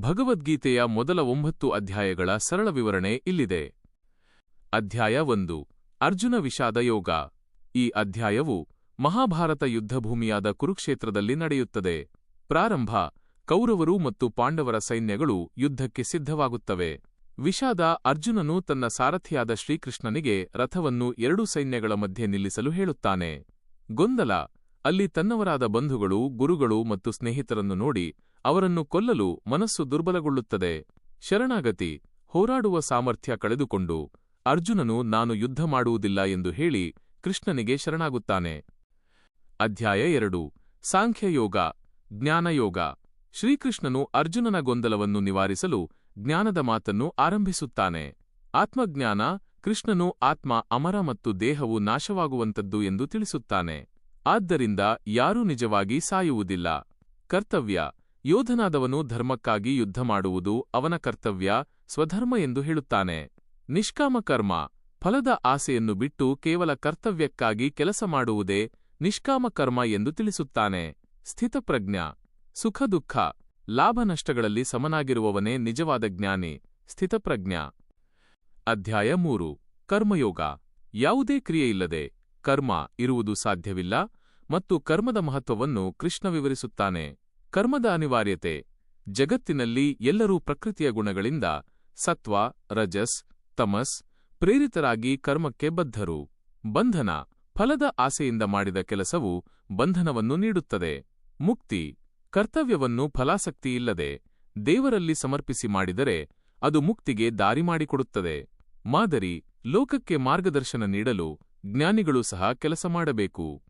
ಭಗವದ್ಗೀತೆಯ ಮೊದಲ ಒಂಬತ್ತು ಅಧ್ಯಾಯಗಳ ಸರಳ ವಿವರಣೆ ಇಲ್ಲಿದೆ. ಅಧ್ಯಾಯ ಒಂದು. ಅರ್ಜುನ ವಿಷಾದ ಯೋಗ. ಈ ಅಧ್ಯಾಯವು ಮಹಾಭಾರತ ಯುದ್ಧಭೂಮಿಯಾದ ಕುರುಕ್ಷೇತ್ರದಲ್ಲಿ ನಡೆಯುತ್ತದೆ. ಪ್ರಾರಂಭ. ಕೌರವರು ಮತ್ತು ಪಾಂಡವರ ಸೈನ್ಯಗಳು ಯುದ್ಧಕ್ಕೆ ಸಿದ್ಧವಾಗುತ್ತವೆ. ವಿಷಾದ ಅರ್ಜುನನು ತನ್ನ ಸಾರಥಿಯಾದ ಶ್ರೀಕೃಷ್ಣನಿಗೆ ರಥವನ್ನು ಎರಡೂ ಸೈನ್ಯಗಳ ಮಧ್ಯೆ ನಿಲ್ಲಿಸಲು ಹೇಳುತ್ತಾನೆ. ಗೊಂದಲ. ಅಲ್ಲಿ ತನ್ನವರಾದ ಬಂಧುಗಳು, ಗುರುಗಳು ಮತ್ತು ಸ್ನೇಹಿತರನ್ನು ನೋಡಿ ಅವರನ್ನು ಕೊಲ್ಲಲು ಮನಸ್ಸು ದುರ್ಬಲಗೊಳ್ಳುತ್ತದೆ. ಶರಣಾಗತಿ, ಹೋರಾಡುವ ಸಾಮರ್ಥ್ಯ ಕಳೆದುಕೊಂಡು, ಅರ್ಜುನನು ನಾನು ಯುದ್ಧ ಮಾಡುವುದಿಲ್ಲ ಎಂದು ಹೇಳಿ ಕೃಷ್ಣನಿಗೆ ಶರಣಾಗುತ್ತಾನೆ. ಅಧ್ಯಾಯ ಎರಡು, ಸಾಂಖ್ಯಯೋಗ, ಜ್ಞಾನಯೋಗ. ಶ್ರೀಕೃಷ್ಣನು ಅರ್ಜುನನ ಗೊಂದಲವನ್ನು ನಿವಾರಿಸಲು ಜ್ಞಾನದ ಮಾತನ್ನು ಆರಂಭಿಸುತ್ತಾನೆ. ಆತ್ಮಜ್ಞಾನ, ಕೃಷ್ಣನು ಆತ್ಮ, ಅಮರ ಮತ್ತು ದೇಹವು ನಾಶವಾಗುವಂತದ್ದು ಎಂದು ತಿಳಿಸುತ್ತಾನೆ. ಆದ್ದರಿಂದ ಯಾರೂ ನಿಜವಾಗಿ ಸಾಯುವುದಿಲ್ಲ. ಕರ್ತವ್ಯ ಯೋಧನಾದವನು ಧರ್ಮಕ್ಕಾಗಿ ಯುದ್ಧ ಮಾಡುವುದು ಅವನ ಕರ್ತವ್ಯ, ಸ್ವಧರ್ಮ ಎಂದು ಹೇಳುತ್ತಾನೆ. ನಿಷ್ಕಾಮ ಕರ್ಮ, ಫಲದ ಆಸೆಯನ್ನು ಬಿಟ್ಟು ಕೇವಲ ಕರ್ತವ್ಯಕ್ಕಾಗಿ ಕೆಲಸ ಮಾಡುವುದೇ ನಿಷ್ಕಾಮ ಕರ್ಮ ಎಂದು ತಿಳಿಸುತ್ತಾನೆ. ಸ್ಥಿತಪ್ರಜ್ಞ, ಸುಖ ದುಃಖ, ಲಾಭ ಸಮನಾಗಿರುವವನೇ ನಿಜವಾದ ಜ್ಞಾನಿ. ಸ್ಥಿತಪ್ರಜ್ಞ. ಅಧ್ಯಾಯ ಮೂರು. ಕರ್ಮಯೋಗ. ಯಾವುದೇ ಕ್ರಿಯೆಯಿಲ್ಲದೆ ಕರ್ಮ ಇರುವುದು ಸಾಧ್ಯವಿಲ್ಲ ಮತ್ತು ಕರ್ಮದ ಮಹತ್ವವನ್ನು ಕೃಷ್ಣ ವಿವರಿಸುತ್ತಾನೆ. ಕರ್ಮದ ಅನಿವಾರ್ಯತೆ. ಜಗತ್ತಿನಲ್ಲಿ ಎಲ್ಲರೂ ಪ್ರಕೃತಿಯ ಗುಣಗಳಿಂದ ಸತ್ವ, ರಜಸ್, ತಮಸ್, ಪ್ರೇರಿತರಾಗಿ ಕರ್ಮಕ್ಕೆ ಬದ್ಧರು. ಬಂಧನ, ಫಲದ ಆಸೆಯಿಂದ ಮಾಡಿದ ಕೆಲಸವು ಬಂಧನವನ್ನು ನೀಡುತ್ತದೆ. ಮುಕ್ತಿ, ಕರ್ತವ್ಯವನ್ನು ಫಲಾಸಕ್ತಿಯಿಲ್ಲದೆ ದೇವರಲ್ಲಿ ಸಮರ್ಪಿಸಿ ಮಾಡಿದರೆ ಅದು ಮುಕ್ತಿಗೆ ದಾರಿ ಮಾಡಿಕೊಡುತ್ತದೆ. ಮಾದರಿ, ಲೋಕಕ್ಕೆ ಮಾರ್ಗದರ್ಶನ ನೀಡಲು ಜ್ಞಾನಿಗಳು ಸಹ ಕೆಲಸ ಮಾಡಬೇಕು.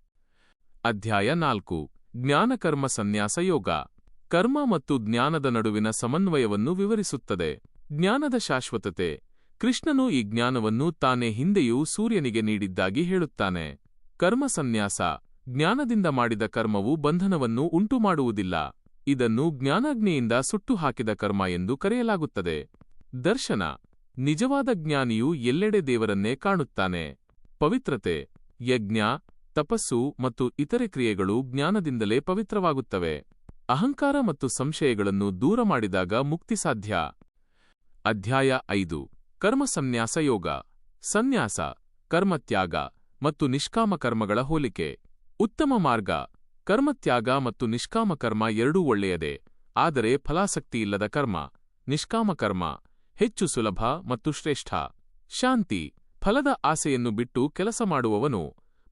ಅಧ್ಯಾಯ ನಾಲ್ಕು. ಜ್ಞಾನಕರ್ಮ ಸನ್ಯಾಸ ಯೋಗ. ಕರ್ಮ ಮತ್ತು ಜ್ಞಾನದ ನಡುವಿನ ಸಮನ್ವಯವನ್ನು ವಿವರಿಸುತ್ತದೆ. ಜ್ಞಾನದ ಶಾಶ್ವತತೆ. ಕೃಷ್ಣನು ಈ ಜ್ಞಾನವನ್ನು ತಾನೇ ಹಿಂದೆಯೂ ಸೂರ್ಯನಿಗೆ ನೀಡಿದ್ದಾಗಿ ಹೇಳುತ್ತಾನೆ. ಕರ್ಮ ಸನ್ಯಾಸ. ಜ್ಞಾನದಿಂದ ಮಾಡಿದ ಕರ್ಮವು ಬಂಧನವನ್ನು ಉಂಟುಮಾಡುವುದಿಲ್ಲ. ಇದನ್ನು ಜ್ಞಾನಾಗ್ನಿಯಿಂದ ಸುಟ್ಟು ಹಾಕಿದ ಕರ್ಮ ಎಂದು ಕರೆಯಲಾಗುತ್ತದೆ. ದರ್ಶನ. ನಿಜವಾದ ಜ್ಞಾನಿಯು ಎಲ್ಲೆಡೆ ದೇವರನ್ನೇ ಕಾಣುತ್ತಾನೆ. ಪವಿತ್ರತೆ. ಯಜ್ಞ. ತಪಸ್ಸು ಮತ್ತು ಇತರೆ ಕ್ರಿಯೆಗಳು ಜ್ಞಾನದಿಂದಲೇ ಪವಿತ್ರವಾಗುತ್ತವೆ. ಅಹಂಕಾರ ಮತ್ತು ಸಂಶಯಗಳನ್ನು ದೂರ ಮಾಡಿದಾಗ ಮುಕ್ತಿ ಸಾಧ್ಯ. ಅಧ್ಯಾಯ ಐದು. ಕರ್ಮಸನ್ಯಾಸ ಯೋಗ. ಸನ್ಯಾಸ, ಕರ್ಮತ್ಯಾಗ ಮತ್ತು ನಿಷ್ಕಾಮ ಕರ್ಮಗಳ ಹೋಲಿಕೆ. ಉತ್ತಮ ಮಾರ್ಗ. ಕರ್ಮತ್ಯಾಗ ಮತ್ತು ನಿಷ್ಕಾಮ ಕರ್ಮ ಎರಡೂ ಒಳ್ಳೆಯದೇ, ಆದರೆ ಫಲಾಸಕ್ತಿಯಿಲ್ಲದ ಕರ್ಮ. ನಿಷ್ಕಾಮ ಕರ್ಮ ಹೆಚ್ಚು ಸುಲಭ ಮತ್ತು ಶ್ರೇಷ್ಠ. ಶಾಂತಿ. ಫಲದ ಆಸೆಯನ್ನು ಬಿಟ್ಟು ಕೆಲಸ ಮಾಡುವವನು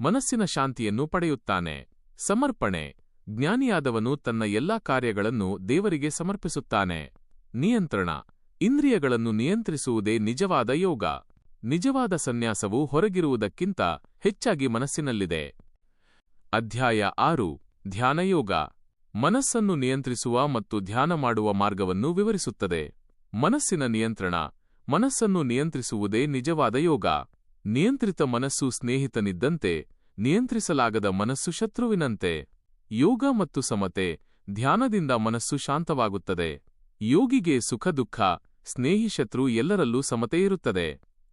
ಮನಸ್ಸಿನ ಶಾಂತಿಯನ್ನು ಪಡೆಯುತ್ತಾನೆ. ಸಮರ್ಪಣೆ. ಜ್ಞಾನಿಯಾದವನು ತನ್ನ ಎಲ್ಲಾ ಕಾರ್ಯಗಳನ್ನು ದೇವರಿಗೆ ಸಮರ್ಪಿಸುತ್ತಾನೆ. ನಿಯಂತ್ರಣ. ಇಂದ್ರಿಯಗಳನ್ನು ನಿಯಂತ್ರಿಸುವುದೇ ನಿಜವಾದ ಯೋಗ. ನಿಜವಾದ ಸನ್ಯಾಸವು ಹೊರಗಿರುವುದಕ್ಕಿಂತ ಹೆಚ್ಚಾಗಿ ಮನಸ್ಸಿನಲ್ಲಿದೆ. ಅಧ್ಯಾಯ ಆರು. ಧ್ಯಾನಯೋಗ ಮನಸ್ಸನ್ನು ನಿಯಂತ್ರಿಸುವ ಮತ್ತು ಧ್ಯಾನ ಮಾಡುವ ಮಾರ್ಗವನ್ನು ವಿವರಿಸುತ್ತದೆ. ಮನಸ್ಸಿನ ನಿಯಂತ್ರಣ. ಮನಸ್ಸನ್ನು ನಿಯಂತ್ರಿಸುವುದೇ ನಿಜವಾದ ಯೋಗ. ನಿಯಂತ್ರಿತ ಮನಸ್ಸು ಸ್ನೇಹಿತನಿದ್ದಂತೆ ನಿಯಂತ್ರಿಸಲಾಗದ ಮನಸ್ಸು ಶತ್ರುವಿನಂತೆ. ಯೋಗ ಮತ್ತು ಸಮತೆ ಧ್ಯಾನದಿಂದ ಮನಸ್ಸು ಶಾಂತವಾಗುತ್ತದೆ. ಯೋಗಿಗೆ ಸುಖ, ದುಃಖ, ಸ್ನೇಹಿ ಶತ್ರು ಎಲ್ಲರಲ್ಲೂ ಸಮತೆಯಿರುತ್ತದೆ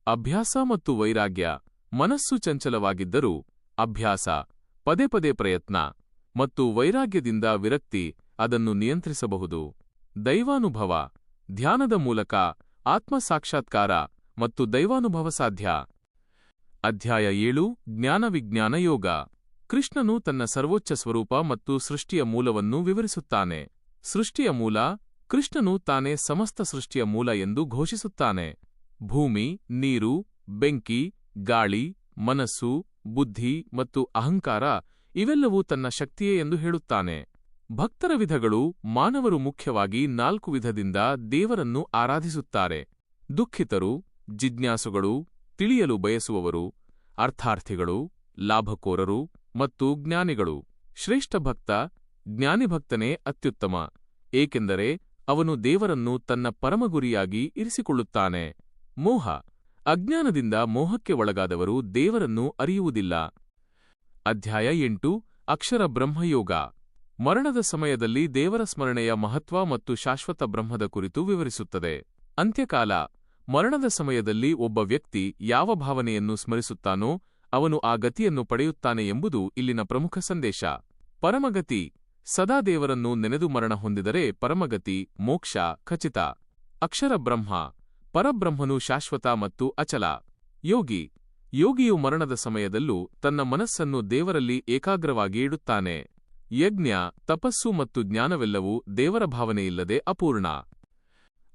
ಅಭ್ಯಾಸ ಮತ್ತು ವೈರಾಗ್ಯ ಮನಸ್ಸು ಚಂಚಲವಾಗಿದ್ದರೂ ಅಭ್ಯಾಸ, ಪದೇ ಪದೇ ಪ್ರಯತ್ನ ಮತ್ತು ವೈರಾಗ್ಯದಿಂದ ವಿರಕ್ತಿ ಅದನ್ನು ನಿಯಂತ್ರಿಸಬಹುದು. ದೈವಾನುಭವ ಧ್ಯಾನದ ಮೂಲಕ ಆತ್ಮಸಾಕ್ಷಾತ್ಕಾರ ಮತ್ತು ದೈವಾನುಭವ ಸಾಧ್ಯ. ಅಧ್ಯಾಯ ಏಳು ಜ್ಞಾನವಿಜ್ಞಾನ ಯೋಗ. ಕೃಷ್ಣನು ತನ್ನ ಸರ್ವೋಚ್ಚ ಸ್ವರೂಪ ಮತ್ತು ಸೃಷ್ಟಿಯ ಮೂಲವನ್ನು ವಿವರಿಸುತ್ತಾನೆ. ಸೃಷ್ಟಿಯ ಮೂಲ, ಕೃಷ್ಣನು ತಾನೇ ಸಮಸ್ತ ಸೃಷ್ಟಿಯ ಮೂಲ ಎಂದು ಘೋಷಿಸುತ್ತಾನೆ. ಭೂಮಿ, ನೀರು, ಬೆಂಕಿ, ಗಾಳಿ, ಮನಸ್ಸು, ಬುದ್ಧಿ ಮತ್ತು ಅಹಂಕಾರ ಇವೆಲ್ಲವೂ ತನ್ನ ಶಕ್ತಿಯೇ ಎಂದು ಹೇಳುತ್ತಾನೆ. ಭಕ್ತರ ವಿಧಗಳು ಮಾನವರು ಮುಖ್ಯವಾಗಿ ನಾಲ್ಕು ವಿಧದಿಂದ ದೇವರನ್ನು ಆರಾಧಿಸುತ್ತಾರೆ. ದುಃಖಿತರು, ಜಿಜ್ಞಾಸುಗಳು ತಿಳಿಯಲು ಬಯಸುವವರು, ಅರ್ಥಾರ್ಥಿಗಳು, ಲಾಭಕೋರರು ಮತ್ತು ಜ್ಞಾನಿಗಳು. ಶ್ರೇಷ್ಠ ಭಕ್ತ, ಜ್ಞಾನಿಭಕ್ತನೇ ಅತ್ಯುತ್ತಮ, ಏಕೆಂದರೆ ಅವನು ದೇವರನ್ನು ತನ್ನ ಪರಮಗುರಿಯಾಗಿ ಇರಿಸಿಕೊಳ್ಳುತ್ತಾನೆ. ಮೋಹ. ಅಜ್ಞಾನದಿಂದ ಮೋಹಕ್ಕೆ ಒಳಗಾದವರು ದೇವರನ್ನು ಅರಿಯುವುದಿಲ್ಲ. ಅಧ್ಯಾಯ ಎಂಟು, ಅಕ್ಷರ ಬ್ರಹ್ಮಯೋಗ. ಮರಣದ ಸಮಯದಲ್ಲಿ ದೇವರ ಸ್ಮರಣೆಯ ಮಹತ್ವ ಮತ್ತು ಶಾಶ್ವತ ಬ್ರಹ್ಮದ ಕುರಿತು ವಿವರಿಸುತ್ತದೆ. ಅಂತ್ಯಕಾಲ. ಮರಣದ ಸಮಯದಲ್ಲಿ ಒಬ್ಬ ವ್ಯಕ್ತಿ ಯಾವ ಭಾವನೆಯನ್ನು ಸ್ಮರಿಸುತ್ತಾನೋ ಅವನು ಆ ಗತಿಯನ್ನು ಪಡೆಯುತ್ತಾನೆ ಎಂಬುದು ಇಲ್ಲಿನ ಪ್ರಮುಖ ಸಂದೇಶ. ಪರಮಗತಿ, ಸದಾ ದೇವರನ್ನು ನೆನೆದು ಮರಣ ಹೊಂದಿದರೆ ಪರಮಗತಿ ಮೋಕ್ಷ ಖಚಿತ. ಅಕ್ಷರ ಬ್ರಹ್ಮ, ಪರಬ್ರಹ್ಮನು ಶಾಶ್ವತ ಮತ್ತು ಅಚಲ. ಯೋಗಿ, ಯೋಗಿಯು ಮರಣದ ಸಮಯದಲ್ಲೂ ತನ್ನ ಮನಸ್ಸನ್ನು ದೇವರಲ್ಲಿ ಏಕಾಗ್ರವಾಗಿ ಇಡುತ್ತಾನೆ. ಯಜ್ಞ, ತಪಸ್ಸು ಮತ್ತು ಜ್ಞಾನವೆಲ್ಲವೂ ದೇವರ ಭಾವನೆಯಿಲ್ಲದೆ ಅಪೂರ್ಣ.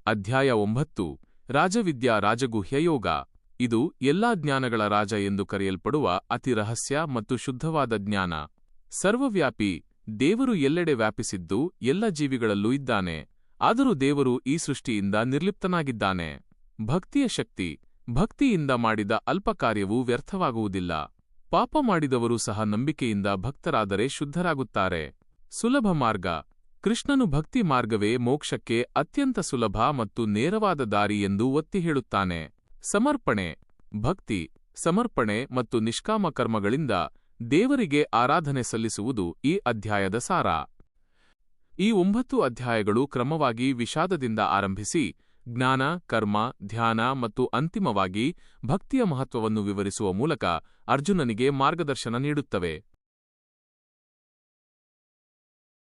ಅಧ್ಯಾಯ ಒಂಬತ್ತು. ರಾಜವಿದ್ಯಾ ರಾಜಗುಹ್ಯ ಯೋಗ. ಇದು ಎಲ್ಲಾ ಜ್ಞಾನಗಳ ರಾಜ ಎಂದು ಕರೆಯಲ್ಪಡುವ ಅತಿ ರಹಸ್ಯ ಮತ್ತು ಶುದ್ಧವಾದ ಜ್ಞಾನ. ಸರ್ವವ್ಯಾಪಿ, ದೇವರು ಎಲ್ಲೆಡೆ ವ್ಯಾಪಿಸಿದ್ದು ಎಲ್ಲ ಜೀವಿಗಳಲ್ಲೂ ಇದ್ದಾನೆ. ಆದರೂ ದೇವರು ಈ ಸೃಷ್ಟಿಯಿಂದ ನಿರ್ಲಿಪ್ತನಾಗಿದ್ದಾನೆ. ಭಕ್ತಿಯ ಶಕ್ತಿ, ಭಕ್ತಿಯಿಂದ ಮಾಡಿದ ಅಲ್ಪ ಕಾರ್ಯವೂ ವ್ಯರ್ಥವಾಗುವುದಿಲ್ಲ. ಪಾಪ ಮಾಡಿದವರು ಸಹ ನಂಬಿಕೆಯಿಂದ ಭಕ್ತರಾದರೆ ಶುದ್ಧರಾಗುತ್ತಾರೆ. ಸುಲಭ ಮಾರ್ಗ ಕೃಷ್ಣನು ಭಕ್ತಿ ಮಾರ್ಗವೇ ಮೋಕ್ಷಕ್ಕೆ ಅತ್ಯಂತ ಸುಲಭ ಮತ್ತು ನೇರವಾದ ದಾರಿ ಎಂದು ಒತ್ತಿ ಹೇಳುತ್ತಾನೆ. ಸಮರ್ಪಣೆ, ಭಕ್ತಿ, ಸಮರ್ಪಣೆ ಮತ್ತು ನಿಷ್ಕಾಮ ಕರ್ಮಗಳಿಂದ ದೇವರಿಗೆ ಆರಾಧನೆ ಸಲ್ಲಿಸುವುದು ಈ ಅಧ್ಯಾಯದ ಸಾರ. ಈ ಒಂಬತ್ತು ಅಧ್ಯಾಯಗಳು ಕ್ರಮವಾಗಿ ವಿಷಾದದಿಂದ ಆರಂಭಿಸಿ ಜ್ಞಾನ, ಕರ್ಮ, ಧ್ಯಾನ ಮತ್ತು ಅಂತಿಮವಾಗಿ ಭಕ್ತಿಯ ಮಹತ್ವವನ್ನು ವಿವರಿಸುವ ಮೂಲಕ ಅರ್ಜುನನಿಗೆ ಮಾರ್ಗದರ್ಶನ ನೀಡುತ್ತವೆ.